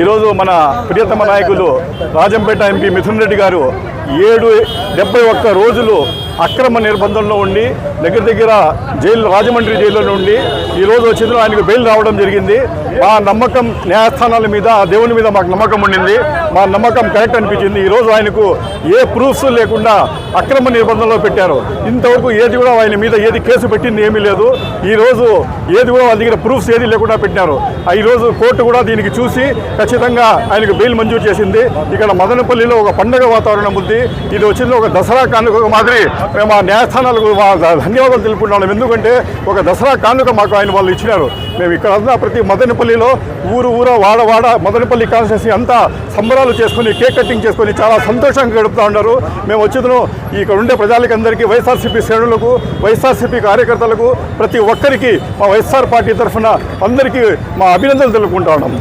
ఈరోజు మన ప్రియతమ నాయకులు రాజంపేట ఎంపీ మిథున్ రెడ్డి గారు ఏడు డెబ్బై ఒక్క రోజులు అక్రమ నిర్బంధంలో ఉండి దగ్గర దగ్గర జైలు రాజమండ్రి జైల్లో ఉండి ఈ రోజు ఆయనకు బెయిల్ రావడం జరిగింది. మా నమ్మకం న్యాయస్థానాల మీద ఆ దేవుని మీద మాకు నమ్మకం ఉండింది. మా నమ్మకం కరెక్ట్ అనిపించింది. ఈరోజు ఆయనకు ఏ ప్రూఫ్స్ లేకుండా అక్రమ నిబంధనలో పెట్టారు. ఇంతవరకు ఏది కూడా ఆయన మీద ఏది కేసు పెట్టింది ఏమీ లేదు. ఈరోజు ఏది కూడా వాళ్ళ దగ్గర ప్రూఫ్స్ ఏది లేకుండా పెట్టినారు. ఈరోజు కోర్టు కూడా దీనికి చూసి ఖచ్చితంగా ఆయనకు బెయిల్ మంజూరు చేసింది. ఇక్కడ మదనపల్లిలో ఒక పండగ వాతావరణం ఉంది. ఇది వచ్చింది ఒక దసరా కానుక మాదిరి. మేము ఆ న్యాయస్థానాలకు మా ధన్యవాదాలు తెలుపుకుంటున్నాం. ఎందుకంటే ఒక దసరా కానుక మాకు ఆయన వాళ్ళు ఇచ్చినారు. మేము ఇక్కడ అంతా ప్రతి మదనపల్లిలో ఊరు ఊర వాడ వాడ మదనపల్లి కాన్స్టిట్యూన్సీ అంతా సంబరాలు చేసుకుని కేక్ కటింగ్ చేసుకుని చాలా సంతోషంగా గడుపుతూ ఉన్నారు. మేము వచ్చిన ఇక్కడ ఉండే ప్రజలకందరికీ వైఎస్ఆర్సీపీ శ్రేణులకు వైఎస్ఆర్సీపీ కార్యకర్తలకు ప్రతి ఒక్కరికి మా వైఎస్ఆర్ పార్టీ తరఫున అందరికీ మా అభినందనలు తెలుపుకుంటా ఉన్నాం.